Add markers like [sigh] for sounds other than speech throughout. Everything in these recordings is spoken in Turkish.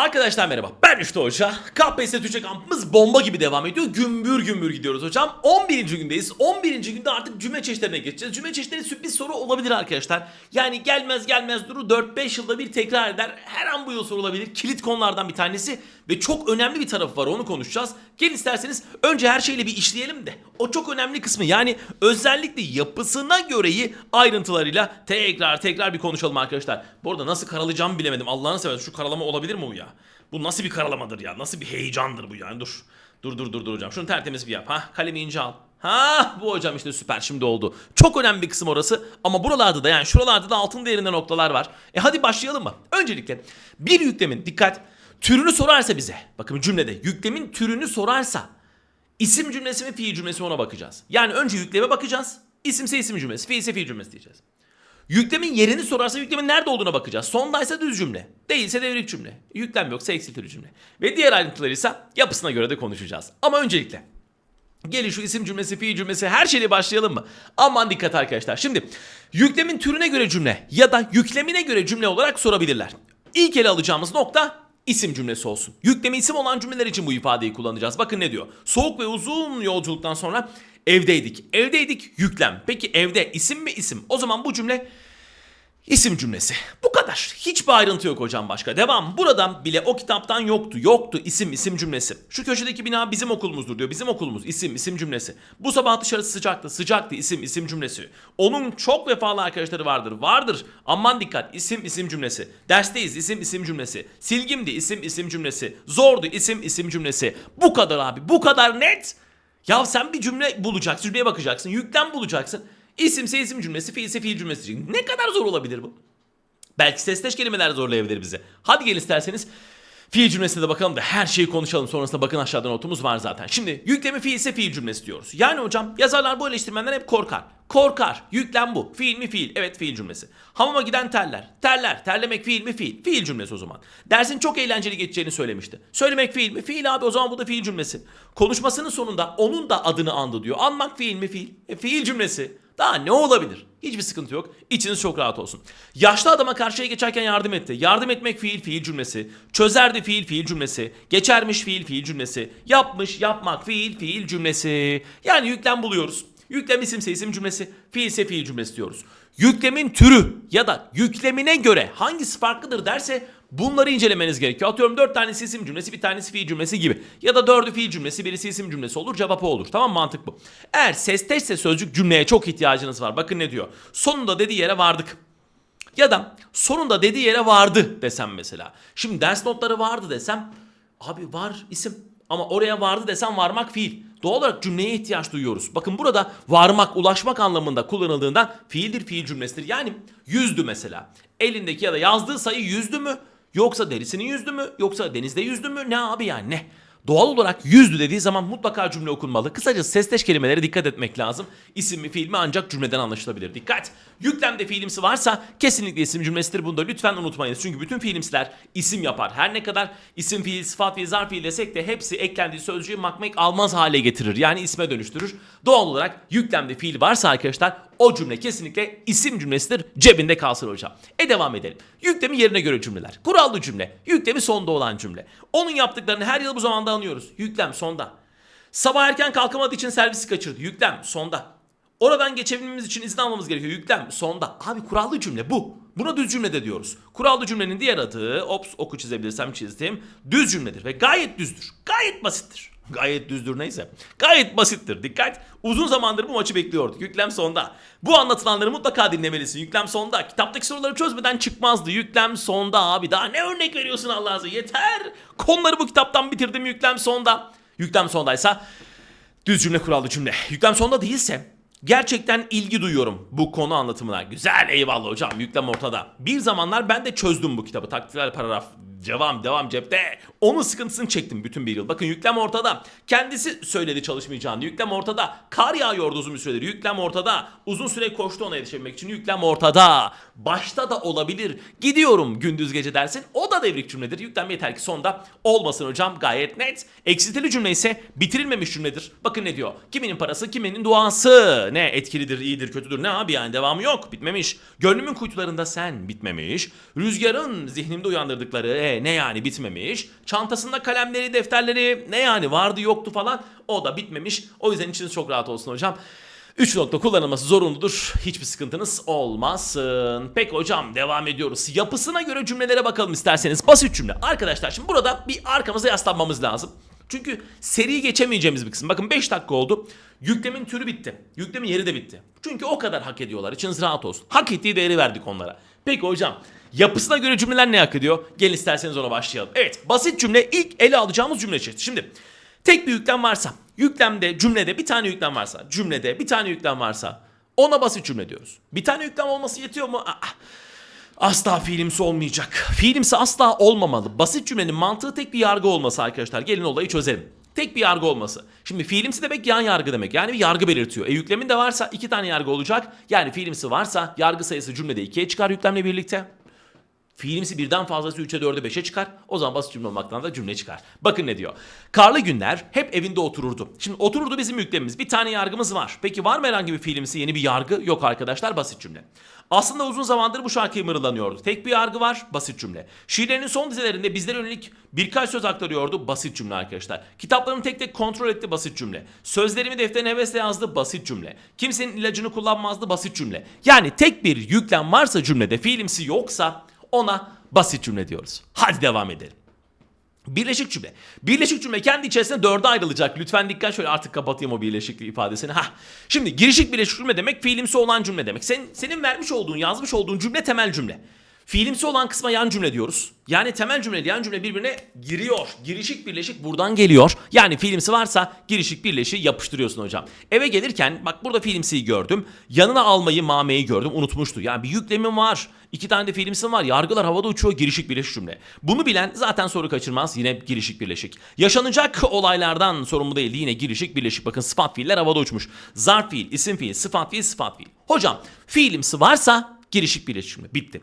Arkadaşlar merhaba ben Rüştü Hoca. KPSS Türkçe kampımız bomba gibi devam ediyor. Gümbür gümbür gidiyoruz hocam. 11. gündeyiz. 11. günde artık cümle çeşitlerine geçeceğiz. Cümle çeşitleri sürpriz soru olabilir arkadaşlar. Yani gelmez gelmez duru 4-5 yılda bir tekrar eder. Her an bu yıl sorulabilir. Kilit konulardan bir tanesi ve çok önemli bir tarafı var onu konuşacağız. Gelin isterseniz önce her şeyle bir işleyelim de. O çok önemli kısmı yani özellikle yapısına göreyi ayrıntılarıyla tekrar tekrar bir konuşalım arkadaşlar. Bu arada nasıl karalayacağımı bilemedim. Allah'ını seversen şu karalama olabilir mi bu ya? Bu nasıl bir karalamadır ya? Nasıl bir heyecandır bu yani? Dur. Dur dur dur dur hocam. Şunu tertemiz bir yap. Ha kalemi ince al. Ha bu hocam işte süper şimdi oldu. Çok önemli bir kısım orası ama buralarda da yani şuralarda da altın değerinde noktalar var. E hadi başlayalım mı? Öncelikle bir yüklemin dikkat türünü sorarsa bize. Bakın cümlede yüklemin türünü sorarsa isim cümlesi mi fiil cümlesi mi ona bakacağız. Yani önce yükleme bakacağız. İsimse isim cümlesi, fiilse fiil cümlesi diyeceğiz. Yüklemin yerini sorarsa yüklemin nerede olduğuna bakacağız. Sondaysa düz cümle. Değilse devrik cümle. Yüklem yoksa eksiltili cümle. Ve diğer ayrıntıları ise yapısına göre de konuşacağız. Ama öncelikle gelin şu isim cümlesi, fiil cümlesi her şeyle başlayalım mı? Aman dikkat arkadaşlar. Şimdi yüklemin türüne göre cümle ya da yüklemine göre cümle olarak sorabilirler. İlk ele alacağımız nokta isim cümlesi olsun. Yüklemi isim olan cümleler için bu ifadeyi kullanacağız. Bakın ne diyor? Soğuk ve uzun yolculuktan sonra evdeydik. Evdeydik yüklem. Peki evde isim mi isim? O zaman bu cümle İsim cümlesi. Bu kadar. Hiçbir ayrıntı yok hocam başka. Devam. Buradan bile o kitaptan yoktu. Yoktu isim isim cümlesi. Şu köşedeki bina bizim okulumuzdur diyor. Bizim okulumuz isim isim cümlesi. Bu sabah dışarısı sıcaktı. Sıcaktı isim isim cümlesi. Onun çok vefalı arkadaşları vardır. Vardır. Aman dikkat isim isim cümlesi. Dersteyiz isim isim cümlesi. Silgimdi isim isim cümlesi. Zordu isim isim cümlesi. Bu kadar abi. Bu kadar net. Ya sen bir cümle bulacaksın. Cümleye bakacaksın. Yüklem bulacaksın. İsimse isim cümlesi, fiilse fiil cümlesi. Ne kadar zor olabilir bu? Belki sesleş kelimeler zorlayabilir bizi. Hadi gelin isterseniz fiil cümlesine de bakalım da her şeyi konuşalım. Sonrasında bakın aşağıda notumuz var zaten. Şimdi yüklemi fiilse fiil cümlesi diyoruz. Yani hocam yazarlar bu eleştirmenden hep korkar. Korkar. Yüklem bu. Fiil mi fiil? Evet fiil cümlesi. Hamama giden terler. Terler. Terlemek fiil mi fiil? Fiil cümlesi o zaman. Dersin çok eğlenceli geçeceğini söylemişti. Söylemek fiil mi? Fiil abi o zaman bu da fiil cümlesi. Konuşmasının sonunda onun da adını andı diyor. Anmak fiil mi fiil? E, fiil cümlesi. Daha ne olabilir? Hiçbir sıkıntı yok. İçiniz çok rahat olsun. Yaşlı adama karşıya geçerken yardım etti. Yardım etmek fiil fiil cümlesi. Çözerdi fiil fiil cümlesi. Geçermiş fiil fiil cümlesi. Yapmış yapmak fiil fiil cümlesi. Yani yüklem buluyoruz. Yüklem isimse isim cümlesi, fiilse fiil cümlesi diyoruz. Yüklemin türü ya da yüklemine göre hangisi farklıdır derse bunları incelemeniz gerekiyor. Atıyorum 4 tanesi isim cümlesi, bir tanesi fiil cümlesi gibi. Ya da 4'ü fiil cümlesi, birisi isim cümlesi olur. Cevap o olur. Tamam mantık bu. Eğer sesteşse sözcük cümleye çok ihtiyacınız var. Bakın ne diyor. Sonunda dediği yere vardık. Ya da sonunda dediği yere vardı desem mesela. Şimdi ders notları vardı desem abi var isim ama oraya vardı desem varmak fiil. Doğal olarak cümleye ihtiyaç duyuyoruz. Bakın burada varmak, ulaşmak anlamında kullanıldığından fiildir, fiil cümlesidir. Yani yüzdü mesela. Elindeki ya da yazdığı sayı yüzdü mü? Yoksa derisinin yüzdü mü? Yoksa denizde yüzdü mü? Ne abi yani ne? Doğal olarak yüzdü dediği zaman mutlaka cümle okunmalı. Kısaca sesleş kelimelere dikkat etmek lazım. İsim mi fiil mi ancak cümleden anlaşılabilir. Dikkat! Yüklemde fiilimsi varsa kesinlikle isim cümlesidir. Bunu da lütfen unutmayınız. Çünkü bütün fiilimsiler isim yapar. Her ne kadar isim fiil, sıfat fiil, zarf fiil desek de hepsi eklendiği sözcüğü makmek almaz hale getirir. Yani isme dönüştürür. Doğal olarak yüklemde fiil varsa arkadaşlar o cümle kesinlikle isim cümlesidir. Cebinde kalsın hocam. E devam edelim. Yüklemi yerine göre cümleler. Kurallı cümle. Yüklemi sonda olan cümle. Onun yaptıklarını her yıl bu zamanda anlıyoruz. Yüklem sonda. Sabah erken kalkamadığı için servisi kaçırdı. Yüklem sonda. Oradan geçebilmemiz için izin almamız gerekiyor. Yüklem sonda. Abi kurallı cümle bu. Buna düz cümle de diyoruz. Kurallı cümlenin diğer adı, ops oku çizebilirsem çizdim. Düz cümledir ve gayet düzdür. Gayet basittir. Gayet düzdür neyse. Gayet basittir. Dikkat. Uzun zamandır bu maçı bekliyorduk. Yüklem sonda. Bu anlatılanları mutlaka dinlemelisin. Yüklem sonda. Kitaptaki soruları çözmeden çıkmazdı. Yüklem sonda abi. Daha ne örnek veriyorsun Allah'ınızı? Yeter. Konuları bu kitaptan bitirdim. Yüklem sonda. Yüklem sondaysa düz cümle kurallı cümle. Yüklem sonda değilse Gerçekten ilgi duyuyorum bu konu anlatımına. Güzel eyvallah hocam yüklem ortada. Bir zamanlar ben de çözdüm bu kitabı. Taktikler paragraf devam devam cepte. Onun sıkıntısını çektim bütün bir yıl. Bakın yüklem ortada. Kendisi söyledi çalışmayacağını. Yüklem ortada. Kar yağıyordu uzun bir süredir. Yüklem ortada. Uzun süre koştu ona yetişebilmek için. Yüklem ortada. Başta da olabilir. Gidiyorum gündüz gece dersin. O da devrik cümledir. Yüklem yeter ki sonda olmasın hocam. Gayet net. Eksiltili cümle ise bitirilmemiş cümledir. Bakın ne diyor. Kiminin parası kiminin duası. Ne etkilidir, iyidir, kötüdür. Ne abi yani devamı yok. Bitmemiş. Gönlümün kuytularında sen bitmemiş. Rüzgarın zihnimde uyandırdıkları. Ne yani bitmemiş. Çantasında kalemleri, defterleri ne yani vardı yoktu falan. O da bitmemiş. O yüzden içiniz çok rahat olsun hocam. 3 nokta kullanılması zorunludur. Hiçbir sıkıntınız olmasın. Peki hocam devam ediyoruz. Yapısına göre cümlelere bakalım isterseniz. Basit cümle. Arkadaşlar şimdi burada bir arkamıza yaslanmamız lazım. Çünkü seriyi geçemeyeceğimiz bir kısım. Bakın 5 dakika oldu. Yüklemin türü bitti. Yüklemin yeri de bitti. Çünkü o kadar hak ediyorlar. İçiniz rahat olsun. Hak ettiği değeri verdik onlara. Peki hocam yapısına göre cümleler ne hak ediyor? Gelin isterseniz ona başlayalım. Evet basit cümle ilk ele alacağımız cümle çeşidi. Şimdi tek bir yüklem varsa, yüklemde, cümlede bir tane yüklem varsa, cümlede bir tane yüklem varsa ona basit cümle diyoruz. Bir tane yüklem olması yetiyor mu? Aa, Asla fiilimsi olmayacak. Fiilimsi asla olmamalı. Basit cümlenin mantığı tek bir yargı olması arkadaşlar. Gelin olayı çözelim. Tek bir yargı olması. Şimdi fiilimsi demek yan yargı demek. Yani bir yargı belirtiyor. E yüklemin de varsa iki tane yargı olacak. Yani fiilimsi varsa yargı sayısı cümlede ikiye çıkar yüklemle birlikte. Fiilimsi birden fazlası 3'e 4'e 5'e çıkar. O zaman basit cümle olmaktan da cümle çıkar. Bakın ne diyor. Karlı günler hep evinde otururdu. Şimdi otururdu bizim yüklemimiz. Bir tane yargımız var. Peki var mı herhangi bir fiilimsi yeni bir yargı? Yok arkadaşlar basit cümle. Aslında uzun zamandır bu şarkıyı mırılanıyordu. Tek bir yargı var basit cümle. Şiirlerinin son dizelerinde bizlere yönelik birkaç söz aktarıyordu basit cümle arkadaşlar. Kitaplarımı tek tek kontrol etti basit cümle. Sözlerimi defterine hevesle yazdı basit cümle. Kimsenin ilacını kullanmazdı basit cümle. Yani tek bir yüklem varsa cümlede fiilimsi yoksa ona basit cümle diyoruz. Hadi devam edelim. Birleşik cümle. Birleşik cümle kendi içerisinde dörde ayrılacak. Lütfen dikkat şöyle artık kapatayım o birleşiklik ifadesini. Hah. Şimdi girişik birleşik cümle demek fiilimsi olan cümle demek. Sen, senin vermiş olduğun, yazmış olduğun cümle temel cümle. Fiilimsi olan kısma yan cümle diyoruz. Yani temel cümle yan cümle birbirine giriyor. Girişik birleşik buradan geliyor. Yani fiilimsi varsa girişik birleşiği yapıştırıyorsun hocam. Eve gelirken bak burada fiilimsiyi gördüm. Yanına almayı mameyi gördüm unutmuştu. Yani bir yüklemim var. İki tane de fiilimsim var. Yargılar havada uçuyor girişik birleşik cümle. Bunu bilen zaten soru kaçırmaz. Yine girişik birleşik. Yaşanacak olaylardan sorumlu değil. Yine girişik birleşik. Bakın sıfat fiiller havada uçmuş. Zarf fiil, isim fiil, sıfat fiil, sıfat fiil. Hocam fiilimsi varsa girişik birleşik cümle. Bitti.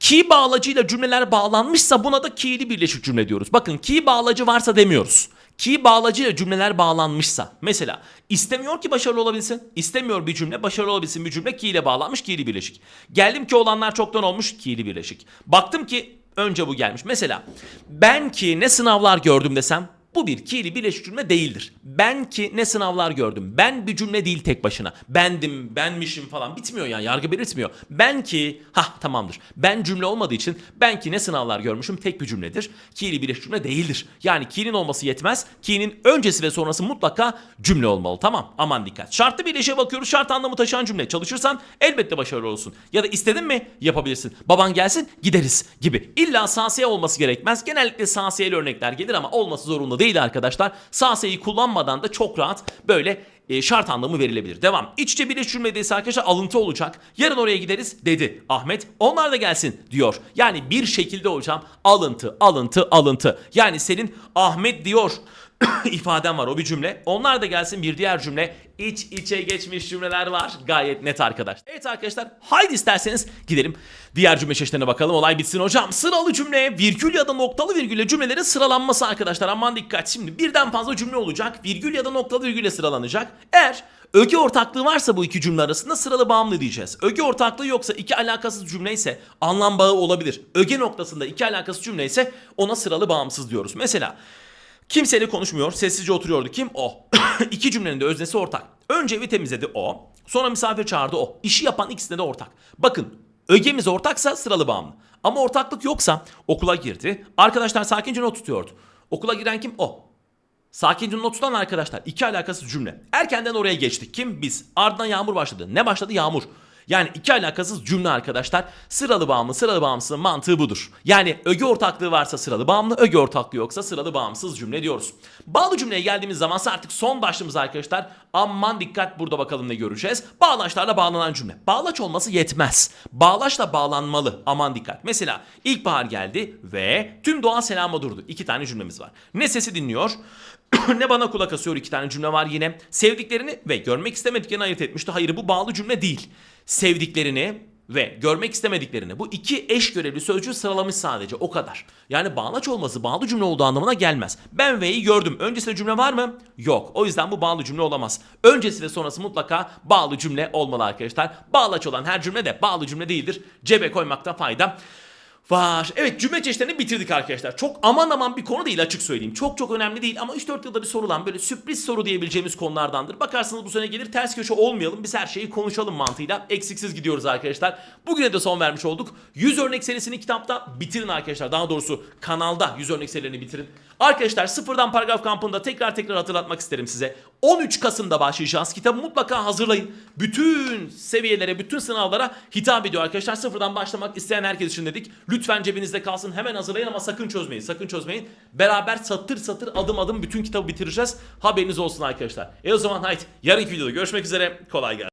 Ki bağlacıyla cümleler bağlanmışsa buna da ki'li birleşik cümle diyoruz. Bakın ki bağlacı varsa demiyoruz. Ki bağlacıyla cümleler bağlanmışsa. Mesela istemiyor ki başarılı olabilsin. İstemiyor bir cümle başarılı olabilsin bir cümle ki ile bağlanmış ki'li birleşik. Geldim ki olanlar çoktan olmuş ki'li birleşik. Baktım ki önce bu gelmiş. Mesela ben ki ne sınavlar gördüm desem bu bir ki'li birleşik cümle değildir. Ben ki ne sınavlar gördüm. Ben bir cümle değil tek başına. Bendim, benmişim falan bitmiyor yani yargı belirtmiyor. Ben ki ha tamamdır. Ben cümle olmadığı için ben ki ne sınavlar görmüşüm tek bir cümledir. Ki'li birleşik cümle değildir. Yani ki'nin olması yetmez. Ki'nin öncesi ve sonrası mutlaka cümle olmalı tamam. Aman dikkat. Şartlı birleşe bakıyoruz. Şart anlamı taşıyan cümle. Çalışırsan elbette başarılı olursun. Ya da istedin mi yapabilirsin. Baban gelsin gideriz gibi. İlla sasiye olması gerekmez. Genellikle sasiyeli örnekler gelir ama olması zorunda değil arkadaşlar. Sasiyeyi kullanmadan da çok rahat böyle e, şart anlamı verilebilir. Devam. İç içe birleşik cümledeyse arkadaşlar alıntı olacak. Yarın oraya gideriz dedi Ahmet. Onlar da gelsin diyor. Yani bir şekilde hocam alıntı, alıntı, alıntı. Yani senin Ahmet diyor [coughs] ifaden var o bir cümle. Onlar da gelsin bir diğer cümle. İç içe geçmiş cümleler var. Gayet net arkadaş. Evet arkadaşlar haydi isterseniz gidelim. Diğer cümle çeşitlerine bakalım. Olay bitsin hocam. Sıralı cümle, virgül ya da noktalı virgülle cümlelerin sıralanması arkadaşlar. Aman dikkat. Şimdi birden fazla cümle olacak. Virgül ya da noktalı virgülle sıralanacak. Eğer öge ortaklığı varsa bu iki cümle arasında sıralı bağımlı diyeceğiz. Öge ortaklığı yoksa iki alakasız cümle ise anlam bağı olabilir. Öge noktasında iki alakasız cümle ise ona sıralı bağımsız diyoruz. Mesela Kimseyle konuşmuyor. Sessizce oturuyordu. Kim? O. [coughs] İki cümlenin de öznesi ortak. Önce evi temizledi o. Sonra misafir çağırdı o. İşi yapan ikisinde de ortak. Bakın ögemiz ortaksa sıralı bağımlı. Ama ortaklık yoksa okula girdi. Arkadaşlar sakince not tutuyordu. Okula giren kim? O. Sakince not tutan arkadaşlar. iki alakasız cümle. Erkenden oraya geçtik. Kim? Biz. Ardından yağmur başladı. Ne başladı? Yağmur. Yani iki alakasız cümle arkadaşlar. Sıralı bağımlı, sıralı bağımsızın mantığı budur. Yani öge ortaklığı varsa sıralı bağımlı, öge ortaklığı yoksa sıralı bağımsız cümle diyoruz. Bağlı cümleye geldiğimiz zaman artık son başlığımız arkadaşlar. Aman dikkat burada bakalım ne göreceğiz. Bağlaçlarla bağlanan cümle. Bağlaç olması yetmez. Bağlaçla bağlanmalı. Aman dikkat. Mesela ilkbahar geldi ve tüm doğa selama durdu. İki tane cümlemiz var. Ne sesi dinliyor? [coughs] ne bana kulak asıyor iki tane cümle var yine. Sevdiklerini ve görmek istemediklerini ayırt etmişti. Hayır bu bağlı cümle değil. Sevdiklerini ve görmek istemediklerini bu iki eş görevli sözcüğü sıralamış sadece o kadar. Yani bağlaç olması bağlı cümle olduğu anlamına gelmez. Ben V'yi gördüm. Öncesinde cümle var mı? Yok. O yüzden bu bağlı cümle olamaz. Öncesi ve sonrası mutlaka bağlı cümle olmalı arkadaşlar. Bağlaç olan her cümle de bağlı cümle değildir. Cebe koymakta fayda Var. Evet cümle çeşitlerini bitirdik arkadaşlar. Çok aman aman bir konu değil açık söyleyeyim. Çok çok önemli değil ama 3-4 yılda bir sorulan böyle sürpriz soru diyebileceğimiz konulardandır. Bakarsınız bu sene gelir ters köşe olmayalım. Biz her şeyi konuşalım mantığıyla. Eksiksiz gidiyoruz arkadaşlar. Bugüne de son vermiş olduk. 100 örnek serisini kitapta bitirin arkadaşlar. Daha doğrusu kanalda 100 örnek serilerini bitirin. Arkadaşlar sıfırdan paragraf kampında tekrar tekrar hatırlatmak isterim size. 13 Kasım'da başlayacağız. Kitabı mutlaka hazırlayın. Bütün seviyelere, bütün sınavlara hitap ediyor arkadaşlar. Sıfırdan başlamak isteyen herkes için dedik. Lütfen cebinizde kalsın. Hemen hazırlayın ama sakın çözmeyin. Sakın çözmeyin. Beraber satır satır adım adım bütün kitabı bitireceğiz. Haberiniz olsun arkadaşlar. E o zaman haydi yarınki videoda görüşmek üzere. Kolay gelsin.